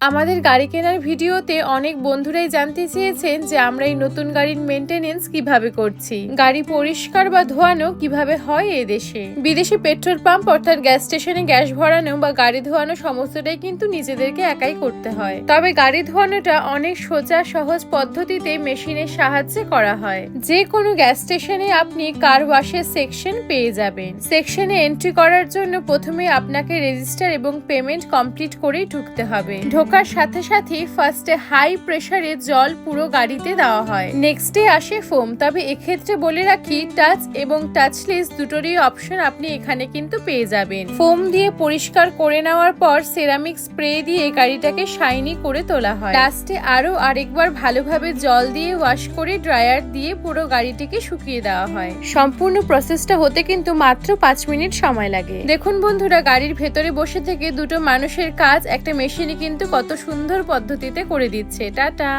আমাদের গাড়ি কেনার ভিডিওতে অনেক বন্ধুরাই জানতে চেয়েছেন যে আমরা এই নতুন গাড়ির মেনটেনেন্স কীভাবে করছি। গাড়ি পরিষ্কার বা ধোয়ানো কীভাবে হয় এ দেশে বিদেশি পেট্রোল পাম্প অর্থাৎ গ্যাস স্টেশনে গ্যাস ভরানো বা গাড়ি ধোয়ানো সমস্তটাই কিন্তু নিজেদেরকে একাই করতে হয়। তবে গাড়ি ধোয়ানোটা অনেক সোজা, সহজ পদ্ধতিতে মেশিনের সাহায্যে করা হয়। যে কোনো গ্যাস স্টেশনে আপনি কার ওয়াশের সেকশন পেয়ে যাবেন। সেকশনে এন্ট্রি করার জন্য প্রথমে আপনাকে রেজিস্টার এবং পেমেন্ট কমপ্লিট করেই ঢুকতে হবে। ঢোকার সাথে সাথেই ফার্স্টে হাই প্রেসারে জল পুরো গাড়িতে দেওয়া হয়। নেক্সটে আসে ফোম তবে এক্ষেত্রে বলে রাখি টাচ এবং টাচলেস দুটোরই অপশন আপনি এখানে কিন্তু পেয়ে যাবেন। ফোম দিয়ে পরিষ্কার করে নেওয়ার পর সেরামিক স্প্রে দিয়ে গাড়িটাকে শাইনি করে তোলা হয়। লাস্টে আরও আরেকবার ভালোভাবে জল দিয়ে ওয়াশ করে ড্রায়ার দিয়ে পুরো গাড়িটিকে শুকিয়ে দেওয়া হয়। সম্পূর্ণ প্রসেসটা হতে কিন্তু মাত্র পাঁচ মিনিট সময় লাগে। দেখুন বন্ধুরা, গাড়ির ভেতরে বসে থেকে দুটো মানুষের কাজ একটা মেশিনে কিন্তু কত সুন্দর পদ্ধতিতে করে দিচ্ছে। টাটা।